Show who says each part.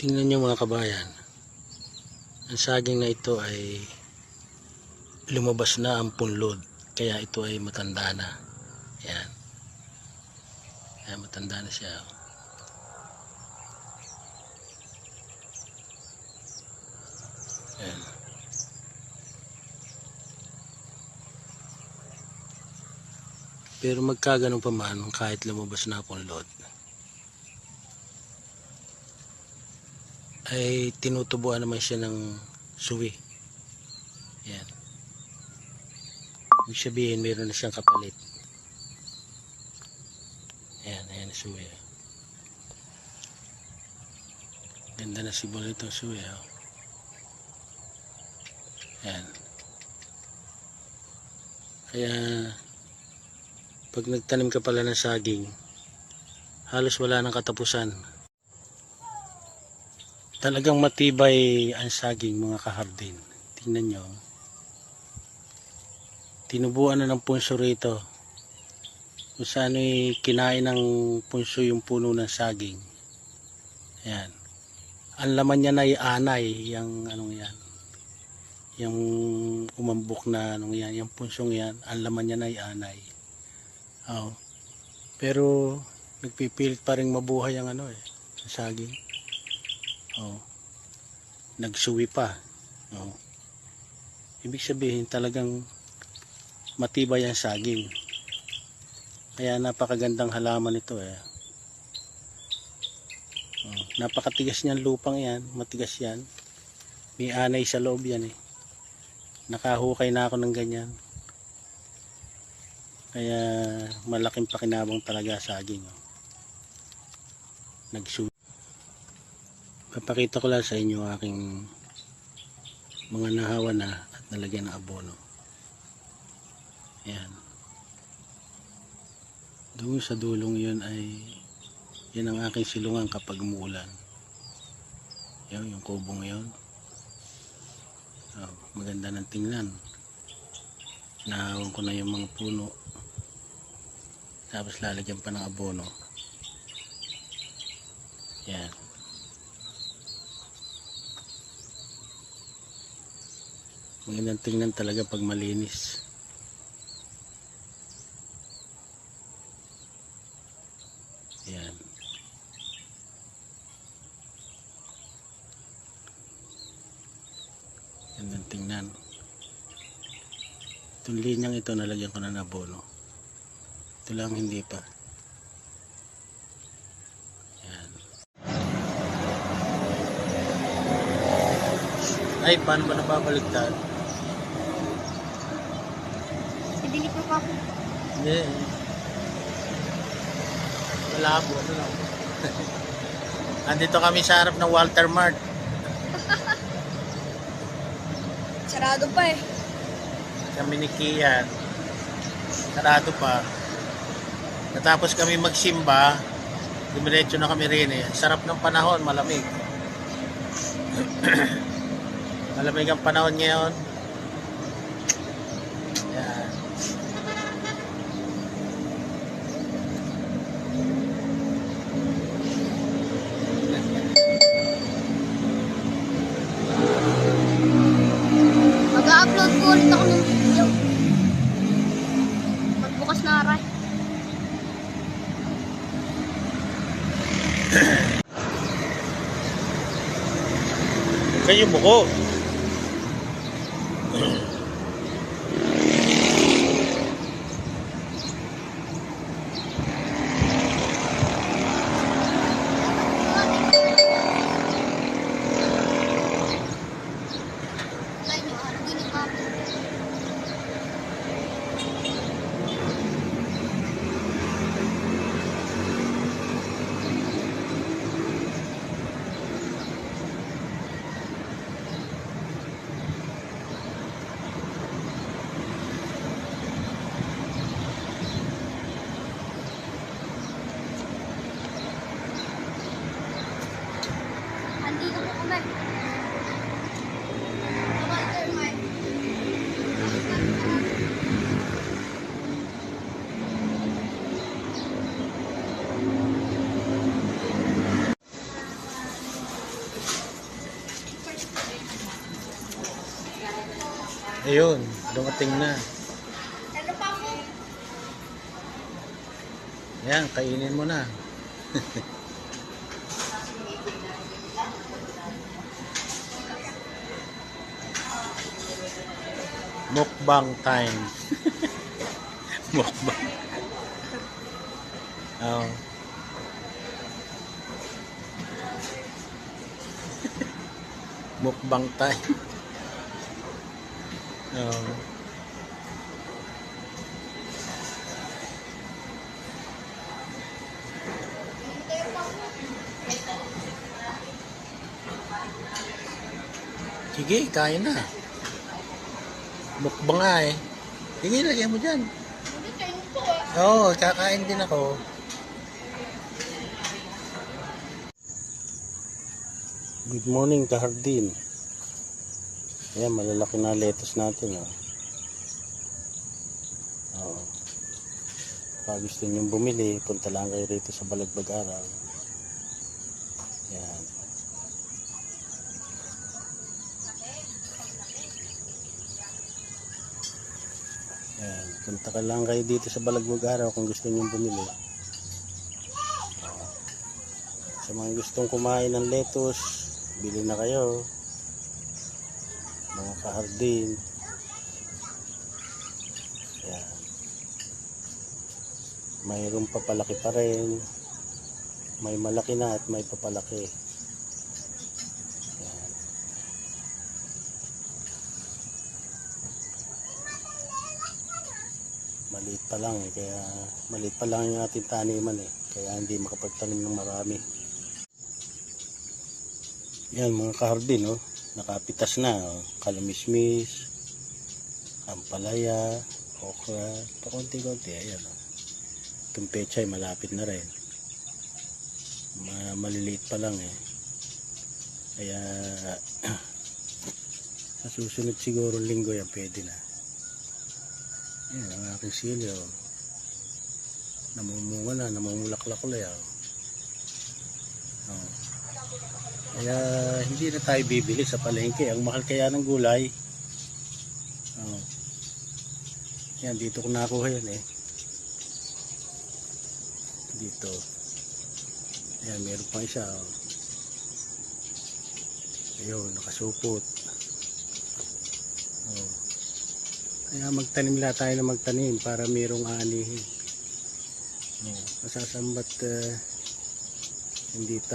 Speaker 1: Tingnan nyo mga kabayan. Ang saging na ito ay lumabas na ang punlod. Kaya ito ay matanda na. Yan. Kaya matanda na siya. Yan. Pero magkaganon pa man kahit lumabas na ang punlod. Ay tinutubuan naman siya ng suwi. Yan. Ibig sabihin, meron na siyang kapalit. Ayan, ayan na suwi. Ganda na sibol itong suwi. Oh. Ayan. Kaya, pag nagtanim ka pala ng saging, halos wala nang katapusan. Talagang matibay ang saging mga kahardin. Tingnan nyo. Tinubuan na ng punso rito. Kung saan kinain ng punso yung puno ng saging. Ayan. Ang laman niya na ay anay. Yung anong yan. Yung umambok na anong yan. Yung punsong yan. Ang laman niya na ay anay. Oh. Pero nagpipilit pa rin mabuhay ang ano eh. Saging. Oh. Nagsuwi pa. Oh. Ibig sabihin talagang matibay ang saging. Kaya napakagandang halaman ito eh. Oh. Napakatigas niyan lupang yan. Matigas yan. May anay sa loob yan eh. Nakahukay na ako ng ganyan. Kaya malaking pakinabang talaga saging. Oh. Nagsuwi. Papakita ko lang sa inyo aking mga nahawa na at nalagyan ng abono. Ayan. Doon sa dulong yun ay yan ang aking silungan kapag umuulan. Yan, yung kubong yun. Oh, maganda ng tingnan. Nahawan ko na yung mga puno. Tapos lalagyan pa ng abono. Yan. Magandang tingnan talaga pag malinis. Ayan. Magandang tingnan. Itong linyang ito nalagyan ko na ng abono. Ito lang hindi pa. Ay, paano ba nababaliktad?
Speaker 2: Hindi ko pa ako.
Speaker 1: Hindi. Malabo. Ano lang. Andito kami sa harap ng Walter Mart.
Speaker 2: Sarado pa eh.
Speaker 1: Kami ni Kian. Sarado pa. Natapos kami magsimba. Dumiretso na kami rin eh. Sarap ng panahon, malamig. malamig ang panahon ngayon. Yan.
Speaker 2: Mag-upload ko ulit ako ng video. Magbukas na aray.
Speaker 1: Kayo buko.
Speaker 2: Tayo
Speaker 1: Ayun, dumating na.
Speaker 2: Ano pa mo?
Speaker 1: Ayan, kainin mo na. Mukbang time. Mukbang. Oh. Mukbang time. Oh. Sige, kain na. Mukbang nga eh. Sige, lagyan mo dyan.
Speaker 2: Hindi ah.
Speaker 1: Oo, kakain din ako. Good morning, kahardin. Ayan, malalaki na lettuce natin. Oh. Oo. Pag gusto nyo bumili, punta lang kayo rito sa Balagbag Araw. Ayan. Punta ka lang kayo dito sa Balagbag Araw kung gusto nyo bumili. Sa mga gustong kumain ng lettuce, bili na kayo. Mga kahardin. Ayan. Mayroong papalaki pa rin. May malaki na at may papalaki. Maliit pa lang eh, kaya maliit pa lang yung ating taniman eh. Kaya hindi makapagtanim ng marami. Yan mga kahardin oh. Nakapitas na oh. Kalamismis, ampalaya, okra, pakunti-kunti. Ayan oh. Itong pechay malapit na rin. Ma maliliit pa lang eh. Kaya sa susunod siguro linggo yan pwede na. Yan ang aking sili oh. Namumunga na, namumulaklak ulit oh. Oh. Kaya hindi na tayo bibili sa palengke. Ang mahal kaya ng gulay. Oh. Yan, dito ko nakuha yan eh. Dito. Ayan, meron pang isa. Oh. Ayun, nakasupot. Oh. Kaya magtanim lang tayo na magtanim para merong anihin. Oh. Masasambat uh, hindi tayo